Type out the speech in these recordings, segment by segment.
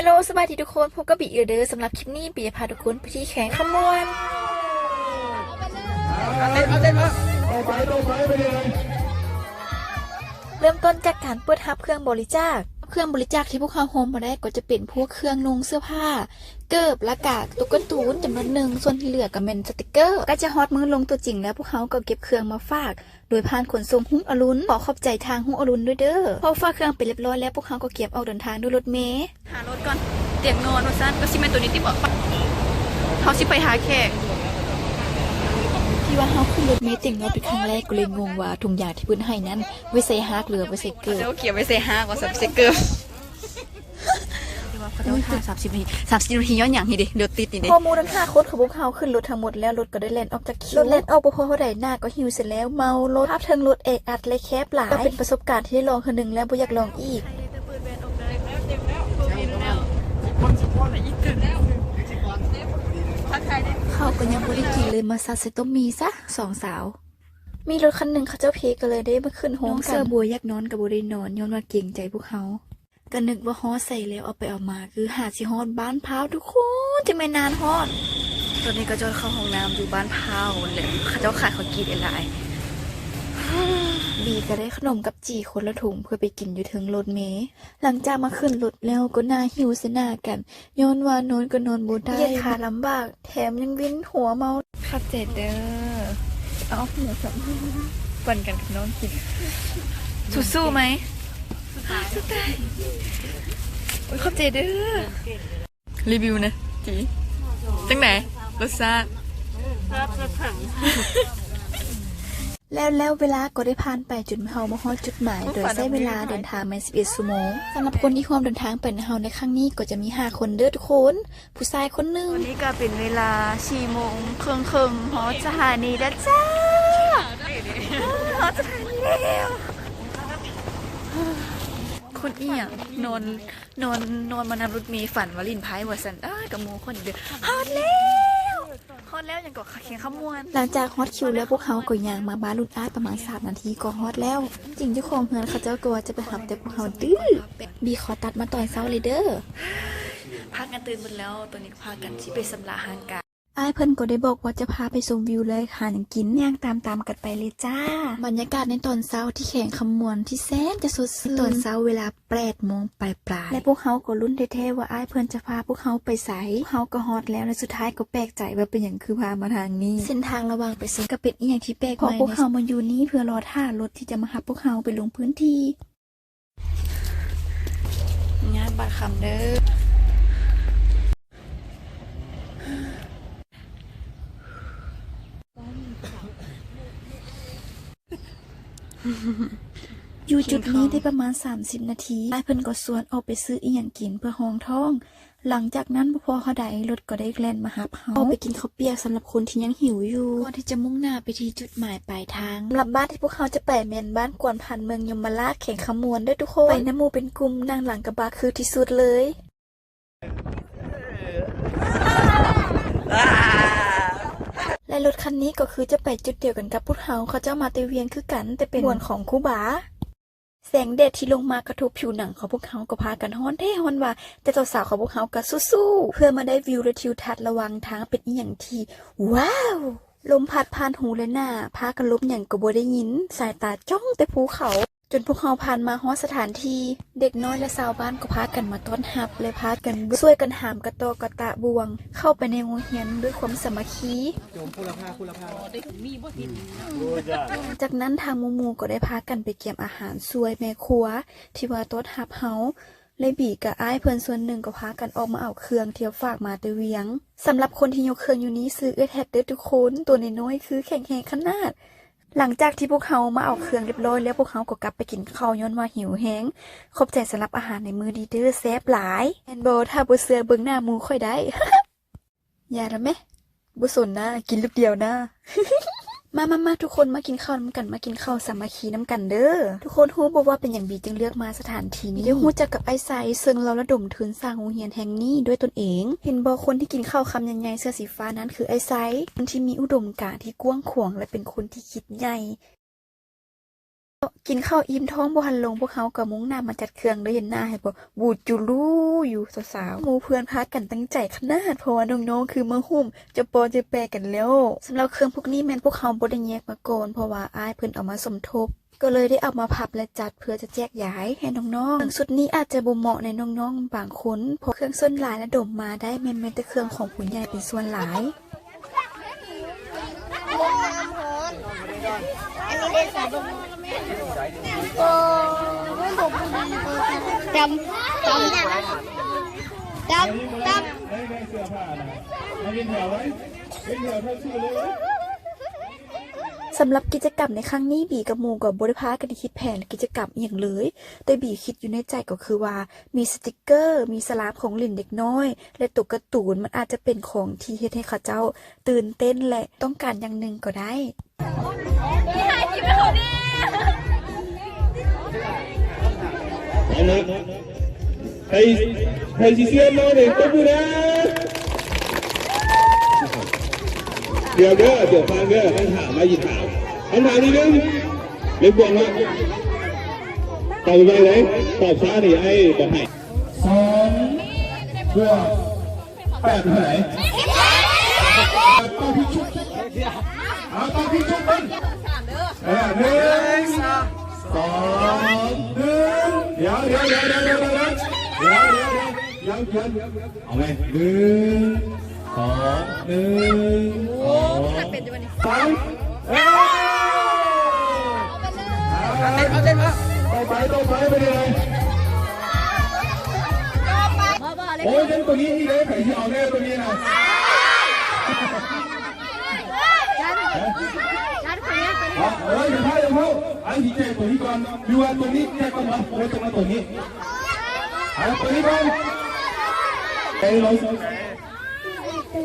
ฮลโลสวัสดีทุกคนพบกับบีเอเดอร์สำหรับคลิปนี้บีจะพาทุกคนไปที่แข่งขมวนเอาไปเอาไปไปเริ่มต้นจากการเปิดฮับเครื่องบริจาค เครื่องบริจาคที่พวกเขาโฮมมาได้ก็จะเป็นพวกเครื่องนุ่งเสื้อผ้า เกิบละกากตุ๊กตูนจำนวนหนึ่งส่วนที่เหลือก็เป็นสติกเกอร์ ก็จะฮอตมือลงตัวจริงแล้วพวกเขาก็เก็บเครื่องมาฝาก โดยผ่านขนส่งหุ้งอรุณขอขอบใจทางหุ้งอรุณด้วยเด้อพอฝากเครื่องไปเรียบร้อยแล้วพวกเขาก็เก็บออกเดินทางด้วยรถเมล์หารถก่อนเตียงนอนว่าสั้นก็ซิเมนตัวนี้ที่บอกเขาสิไปหาแขก ที่ว่าเขาขึ้นรถเมล์ติ่งรถเป็นครั้งแรกก็เลยงงว่าถุงยางที่เพื้นให้นั้นไว้ใส่ฮากหรือไว้ใส่เกลือเดี๋ยวเขียนไปเซฮากว่าสับเซเกอร์เขาจะถ่ายสามสิบนาทีสามสิบนาทีย้อนอย่างนี้ดิเดี๋ยวติดนี่ดิพอหมูทั้งห้าคนของพวกเขาขึ้นรถทั้งหมดแล้วรถก็ได้แล่นออกจากคิวรถแล่นออกบ่พอเท่าใดหน้าก็หิวเสร็จแล้วเมารถภาพเทิงรถเอกอัดเลยแคบหลายก็เป็นประสบการณ์ที่ได้ลองคนหนึ่งแล้วบ่อยากลองอีกเขาก็ยังบริกินเลยมาซัดเซต้มมีซะสองสาว มีรถคันหนึ่งเขาเจ้าเพก็เลยได้มาขึ้นโฮมกันเสื้อบัวยักนอนกับบัได้นอนย้อนว่าเก่งใจพวกเขาก็นึกว่าฮอดใส่แล้วเอาไปเอามาคือหาสิฮอดบ้านพร้าวทุกคนจะไม่นานฮอด ตอนนี้ก็จะเข้าห้องน้ำอยู่บ้านพาวเลยเขาเจ้าขายเขาวกีดเอลาย บีก็ได้ขนมกับจีคนละถุงเพื่อไปกินอยู่ถึงรถเมล์หลังจากมาขึ้นรถแล้วก็น่าหิวเสยหนากันย้อนว่านอนก็นอนบ่ได้เหยียดขาลำบาก แถมยังวินหัวเมาข้าเจดเด้อเอาหมูสับปั่นกันกับน้องกินสู้ๆไหมสู้ตายโอ้ยขอบใจเด้อรีวิวนะจีจังไหนรสชาติ แล้วแล้วเวลาก็ได้ผ่านไปจนเฮามาฮอดจุดหมาย โดยใช้เวลาเดินทางมา11ชั่วโมงสำหรับคนที่ร่วมเดินทางไปในเฮาในครั้งนี้ก็จะมีห้าคนเด้อทุกคน ผู้ชายคนหนึงวันนี้ก็เป็นเวลาสี่โมงครึ่งครึ่งๆหอสถานีแล้วจ้าหอสถานีแล้วคนเอียงนอนนอนนอนมานำรถเมีฝันว่าลินไพ่ว่าสันอ้ายกับหมูคนเดียวฮอดแล้ว ฮอดแล้วยังก็เขียนขมวน หลังจากฮอตคิวแล้วพวกเขาก็ย่างมาบ้านลุดอ้ายประมาณ3นาทีก็ฮอตแล้ว จริงเจ้าของเฮือนเขาเจ้าก็ว่าจะไปหับแต่พวกเขาดื้อบีขอตัดมาตอนเช้าเลยเด้อพากันตื่นหมดแล้วตอนนี้พากันที่ไปสำราญหางกาย อ้ายเพิ่นก็ได้บอกว่าจะพาไปชมวิวเลยหาหยังกินย่างตามตามๆกันไปเลยจ้า บรรยากาศในตอนเช้าที่แข่งขมวนที่แสนจะสดชื่นตอนเช้าเวลา8โมงปลายปลายๆและพวกเขาก็ลุ้นแท้ๆว่าอ้ายเพิ่นจะพาพวกเขาไปไสพวกเขาก็ฮอตแล้วและสุดท้ายก็แปลกใจว่าเป็นอย่างคือพามาทางนี้ เส้นทางระหว่างไปเซก็เป็นอีหยังที่แปลกใหม่พวกเขามาอยู่นี้เพื่อรอท่ารถที่จะมารับพวกเขาไปลงพื้นที่งานบัตรคำเด้อ อยู่จุดนี้ได้ประมาณ 30 นาทีไอ้ายเพิ่นก็สวนออกไปซื้ออีหยังกินเพื่อห้องท้อง หลังจากนั้นบ่พอเขาได้รถก็ได้แล่นมาหับเฮาเอาไปกินข้าวเปียกสำหรับคนที่ยังหิวอยู่ก่อนที่จะมุ่งหน้าไปที่จุดหมายปลายทางสำหรับบ้านที่พวกเขาจะไปแม่นบ้านกวนพันเมืองยมราชแข่งขมวนด้วยทุกคนไปน้ำหมูเป็นกลุ่มนั่งหลังกระบะคือที่สุดเลย และรถคันนี้ก็คือจะไปจุดเดียวกันกับพุทธเฮาเขาเจ้ามาเตเวียงคือกัน แต่เป็นมวนของคูบา แสงแดดที่ลงมากระทบผิวหนังของพวกเขาก็พากันฮ้อนแท้ฮ้อนว่าแต่เจ้าสาวของพวกเขาก็สู้ๆเพื่อมาได้วิวและทิวทัศน์ระหวังทางเป็นอีหยังที่ว้าวลมพัดผ่านหูและหน้าพากันลบอย่างก็บ่ได้ยิน สายตาจ้องแต่ภูเขา จนพวกเขาผ่านมาฮอดสถานที่เด็กน้อยและสาวบ้านก็พากันมาต้อนรับและพากันช่วยกันหามกระโตกระตะบวง เข้าไปในโรงเรียนด้วยความสามัคคีจากนั้นทางมูมูก็ได้พากันไปเก็บอาหารซวยแม่ครัว ที่ว่าโต๊ดฮับเฮาเลยบีกับไอ้เพิ่นส่วนหนึ่งก็พากันออกมาเอาเครื่องเที่ยวฝากมาตะเวียงสำหรับคนที่ยกเครื่องอยู่นี้ซื้อเอื้อแทดเด้อทุกคนตัวน้อยๆคือแข็งแรงขนาด หลังจากที่พวกเขามาเอาเครื่องเรียบร้อยแล้วพวกเขาก็กลับไปกินข้าวย้อนว่าหิวแห้งขอบใจสำหรับอาหารในมือดีเด้อแซ่บหลายแอนโบถ้าบุเสือเบิ่งหน้ามูค่อยได้ อย่าละแม่บุสนนะกินลูกเดียวนะ มามามาทุกคนมากินข้าวน้ำกันมากินข้าวสามัคคีน้ำกันเด้อทุกคนฮู้บอกว่าเป็นอย่างบีจึงเลือกมาสถานที่นี้ได้ฮู้จักกับไอ้ไซซึ่งเราระดมทุนสร้างโรงเรียนแห่งนี้ด้วยตนเอง เห็นบอกคนที่กินข้าวคำใหญ่ๆเสื้อสีฟ้านั้นคือไอ้ไซคนที่มีอุดมการณ์ที่กว้างขวางและเป็นคนที่คิดใหญ่ กินข้าวอิ่มท้องบ่หันลงพวกเขาก็มุ่งหน้ามาจัดเครื่องเลยเห็นหน้าให้บ่บูดจูรูอยู่สาวๆมูเพื่อนพากันตั้งใจขนาดเพราะว่าน้องๆคือมาหุ่มจะปอจะแปรกันแล้วสำหรับเครื่องพวกนี้แม่นพวกเขาบ่ได้แยกมาโกนเพราะว่าอ้ายเพิ่นเอามาสมทบก็เลยได้เอามาพับและจัดเพื่อจะแจกย้ายให้น้องๆเครื่องสุดนี้อาจจะบ่เหมาะในน้องๆบางคนเพราะเครื่องส้นหลายและดมมาได้แม่นๆแต่เครื่องของผู้ใหญ่เป็นส่วนหลายอันนี้ได้สาย โอ้ไม่บอกจำจำจำจำให้แม่เสื้อผ้านะให้เป็นแถวไว้เป็นแถวท่าชื่อเลยสำหรับกิจกรรมในครั้งนี้บีกับมูกับบริพากันคิดแผนกิจกรรมอย่างเลย แต่บีคิดอยู่ในใจก็คือว่า มีสติกเกอร์ มีสลามของหลินเด็กน้อย และตัวการ์ตูนมันอาจจะเป็นของที่เฮ็ดให้เขาเจ้า ตื่นเต้นและต้องการอย่างหนึ่งก็ได้ anak Haji mau deh kebura Điều đó ở tiểu phan đó anh Thảo mai nhìn Thảo Anh Thảo đi đứng Lên buồn ạ Tàu về đấy Tàu xa thì ai bỏ hải Sống Buồn Bẹt hải Tao đi chúc Tao đi chúc Tao đi chúc หนึ่งสอง เท่าไหร่ต้องพิชุกเอาต้องพิชุกมันเออหนึ่งสองหนึ่งเดี๋ยวเดี๋ยวเดี๋ยวเดี๋ยวเดี๋ยวเดี๋ยวเดี๋ยวเดี๋ยวเดี๋ยวเดี๋ยวเดี๋ยวเอาไหมหนึ่งสองหนึ่งสองสามเอ้ยเอาเต้นมาต่อไปต่อไปไปเลยโอ้ยเต้นตัวนี้อีกเลยใครที่เอาแน่ตัวนี้นะ เอาเอ้ยอย่าพลาดอย่าพลาดไอ้ที่แจกตัวนี้ก่อนดูว่าตัวนี้แจกก่อนนะโอ้ยตัวนั้นตัวนี้เอาตัวนี้ก่อนเอ้ยเราโอ้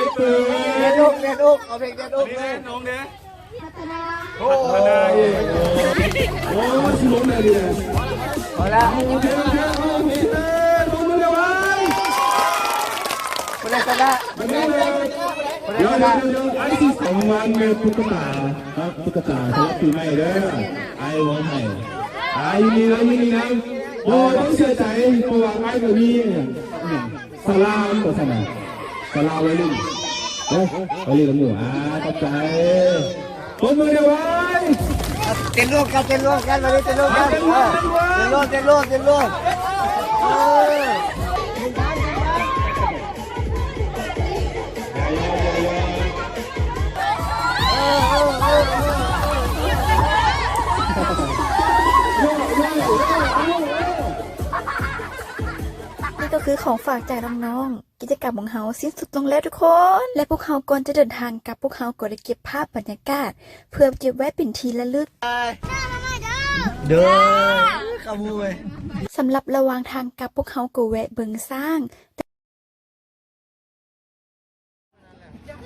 ยตื่นเด็ดลูกเด็ดลูกเอาเพลงเด็ดลูกเลยน้องเด้โอ้ยโอ้ยสิลงเลยดิพอแล้วโอเคโอเคโอเคเต้นตัวมือเดียวไว้คนละคนละคนละ เดี๋ยวเดี๋ยวเดี๋ยวไอ้ที่สองวันเงินตุ๊กตาครับตุ๊กตาสำหรับปีใหม่เด้อไอ้วันใหม่ไอ้นี่นะนี่นะโอ้ต้องเสียใจเพราะว่าไอ้ก็มีสลามตัวสนะสลามไว้ลุ่มเฮ้ยไว้ลุ่มหนูอ่าขอบใจผมมือเดียวไว้เต้นร่วมกันเต้นร่วมกันมาเลยเต้นร่วมกันเต้นร่วมเต้นร่วมเต้นร่วม ก็คือของฝากจากน้องๆ กิจกรรมของเขาสิ้นสุดลงแล้วทุกคน และพวกเขาก่อนจะเดินทางกลับพวกเขาก็ได้เก็บภาพบรรยากาศ เพื่อเก็บไว้เป็นทีละลึก เด้อขโมยสำหรับระหว่างทางกลับพวกเขาก็แวะเบิงสร้าง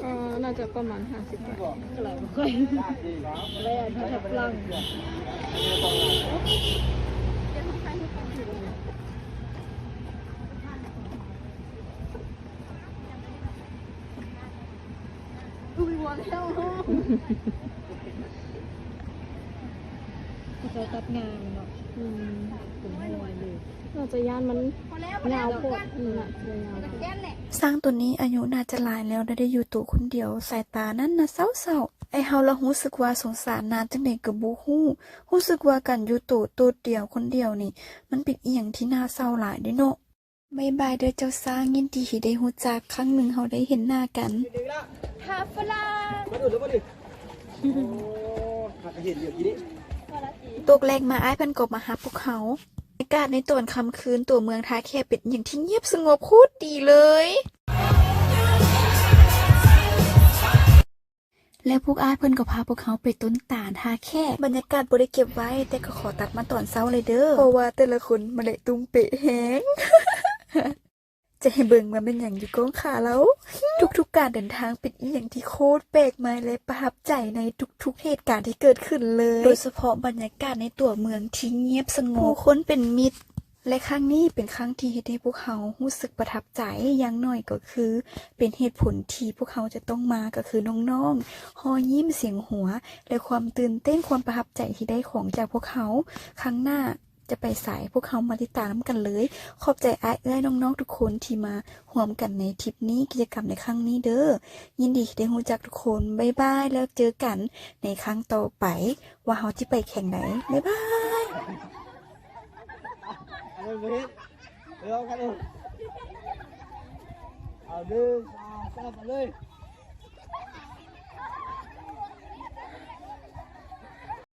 เออน่าจะประมาณห้าสิบบาทอะไรไม่ค่อยแรงที่ทับลัง จะตัดงานเนาะอืมถึงหวยเลยน่าจะย่านมันยาวโคตรอืมน่าจะยสร้างตัวนี้อายุน่าจะหลายแล้วและได้อยู่ตัวคนเดียว สายตานั้นนะเศร้าๆไอเฮาละรู้สึกว่าสงสารนานจังได๋ก็บ่ฮู้รู้สึกว่าการอยู่ตัวตัวเดียวคนเดียวนี่ มันเป็นอีหยังที่น่าเศร้าหลายเด้เนาะ บ๊ายบายเด้อเจ้าสร้างยินดีที่ได้รู้จักครั้งหนึ่งเฮาได้เห็นหน้ากันมาดูแล้วมาดิโอ้เห็นอยู่ทีนี้ตกแรงมาอ้ายเพันกบมาหาพวกเขาอากาศในตอนค่ำคืนตัวเมืองทาแคเป็นอย่างที่เงียบสงบโคตรดีเลย และพวกอ้ายเพิ่นก็พาพวกเขาไปต้นตาลทาแค่บรรยากาศบ่ได้เก็บไว้ แต่ก็ขอตัดมาตอนเช้าเลยเด้อเพราะว่าแต่ละคนมาเลยตุ้มเปะแฮง จะให้เบิ่งว่าเป็นอย่างอยู่ก้องขาแล้ว ทุกๆการเดินทางเป็นอีหยังที่โคตรแปลกใหม่และประทับใจในทุกๆเหตุการณ์ที่เกิดขึ้นเลย โดยเฉพาะบรรยากาศในตัวเมืองที่เงียบสงบผู้คนเป็นมิตร และครั้งนี้เป็นครั้งที่เฮ็ดให้พวกเขารู้สึกประทับใจอย่างน้อยก็คือ เป็นเหตุผลที่พวกเขาจะต้องมาก็คือน้องๆหอยยิ้มเสียงหัว และความตื่นเต้นความประทับใจที่ได้ของจากพวกเขา ครั้งหน้า จะไปสายพวกเขามาติดตามกันเลย ขอบใจอ้ายเอ้ยน้องๆทุกคนที่มาร่วมกันในทริปนี้กิจกรรมในครั้งนี้เด้อ ยินดีที่ได้รู้จักทุกคนบ๊ายบายแล้วเจอกันในครั้งต่อไป ว่าเขาจะไปแข่งไหนบ๊ายบายเอาหนึ่งสองสามเลย